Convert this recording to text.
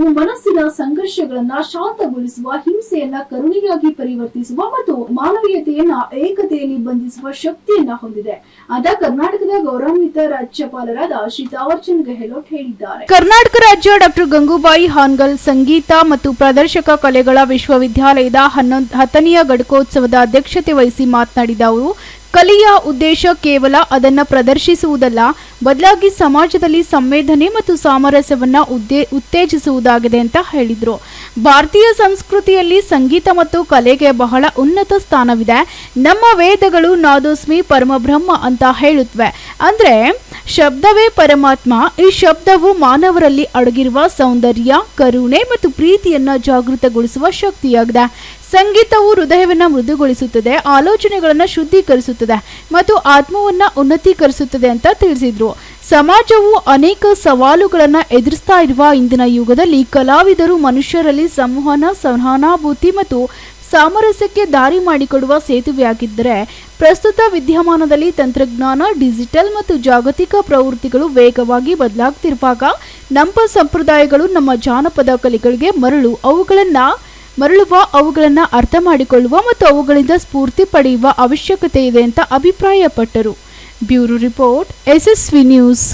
ಸಂಗೀತವು ಮನಸ್ಸಿನ ಸಂಘರ್ಷಗಳನ್ನ ಶಾಂತಗೊಳಿಸುವ, ಹಿಂಸೆಯನ್ನ ಕರುಣೆಯಾಗಿ ಪರಿವರ್ತಿಸುವ ಮತ್ತು ಮಾನವೀಯತೆಯನ್ನ ಏಕತೆಯಲ್ಲಿ ಬಂಧಿಸುವ ಶಕ್ತಿಯನ್ನ ಹೊಂದಿದೆ. ಅಂತ ಕರ್ನಾಟಕದ ಗೌರವಾನ್ವಿತ ರಾಜ್ಯಪಾಲರಾದ ಶ್ರೀ ತಾವರ್ಚಂದ್ ಗೆಹ್ಲೋಟ್ ಹೇಳಿದ್ದಾರೆ. ಕರ್ನಾಟಕ ರಾಜ್ಯ ಡಾಕ್ಟರ್ ಗಂಗೂಬಾಯಿ ಹಾನ್ಗಲ್ ಸಂಗೀತ ಮತ್ತು ಪ್ರದರ್ಶಕ ಕಲೆಗಳ ವಿಶ್ವವಿದ್ಯಾಲಯದ ಹನ್ನೊಂದು ಹತ್ತನೆಯ ಘಟಕೋತ್ಸವದ ಅಧ್ಯಕ್ಷತೆ ವಹಿಸಿ ಮಾತನಾಡಿದ ಅವರು ಕಲೆಯ ಉದ್ದೇಶ ಕೇವಲ ಅದನ್ನು ಪ್ರದರ್ಶಿಸುವುದಲ್ಲ, ಬದಲಾಗಿ ಸಮಾಜದಲ್ಲಿ ಸಂವೇದನೆ ಮತ್ತು ಸಾಮರಸ್ಯವನ್ನ ಉದ್ದೇ, ಉತ್ತೇಜಿಸುವುದಾಗಿದೆ ಅಂತ ಹೇಳಿದರು. ಭಾರತೀಯ ಸಂಸ್ಕೃತಿಯಲ್ಲಿ ಸಂಗೀತ ಮತ್ತು ಕಲೆಗೆ ಬಹಳ ಉನ್ನತ ಸ್ಥಾನವಿದೆ. ನಮ್ಮ ವೇದಗಳು ನಾದೋಸ್ಮಿ ಪರಮಬ್ರಹ್ಮ ಅಂತ ಹೇಳುತ್ತವೆ ಅಂದ್ರೆ ಶಬ್ದವೇ ಪರಮಾತ್ಮ, ಈ ಶಬ್ದವು ಮಾನವರಲ್ಲಿ ಅಡಗಿರುವ ಸೌಂದರ್ಯ, ಕರುಣೆ ಮತ್ತು ಪ್ರೀತಿಯನ್ನ ಜಾಗೃತಗೊಳಿಸುವ ಶಕ್ತಿಯಾಗಿದೆ. ಸಂಗೀತವು ಹೃದಯವನ್ನ ಮೃದುಗೊಳಿಸುತ್ತದೆ, ಆಲೋಚನೆಗಳನ್ನು ಶುದ್ಧೀಕರಿಸುತ್ತದೆ ಮತ್ತು ಆತ್ಮವನ್ನ ಉನ್ನತೀಕರಿಸುತ್ತದೆ ಅಂತ ತಿಳಿಸಿದ್ರು. ಸಮಾಜವು ಅನೇಕ ಸವಾಲುಗಳನ್ನು ಎದುರಿಸ್ತಾ ಇರುವ ಇಂದಿನ ಯುಗದಲ್ಲಿ ಕಲಾವಿದರು ಮನುಷ್ಯರಲ್ಲಿ ಸಂವಹನ, ಸಹಾನುಭೂತಿ ಮತ್ತು ಸಾಮರಸ್ಯಕ್ಕೆ ದಾರಿ ಮಾಡಿಕೊಡುವ ಸೇತುವೆಯಾಗಿದ್ದರೆ ಪ್ರಸ್ತುತ ವಿದ್ಯಮಾನದಲ್ಲಿ ತಂತ್ರಜ್ಞಾನ, ಡಿಜಿಟಲ್ ಮತ್ತು ಜಾಗತಿಕ ಪ್ರವೃತ್ತಿಗಳು ವೇಗವಾಗಿ ಬದಲಾಗ್ತಿರುವಾಗ ನಮ್ಮ ಸಂಪ್ರದಾಯಗಳು ನಮ್ಮ ಜಾನಪದ ಕಲೆಗಳಿಗೆ ಮರಳು, ಅವುಗಳನ್ನು ಮರಳುವ, ಅವುಗಳನ್ನು ಅರ್ಥ ಮಾಡಿಕೊಳ್ಳುವ ಮತ್ತು ಅವುಗಳಿಂದ ಸ್ಫೂರ್ತಿ ಪಡೆಯುವ ಅವಶ್ಯಕತೆ ಇದೆ ಅಂತ ಅಭಿಪ್ರಾಯಪಟ್ಟರು. Bureau report SSV news.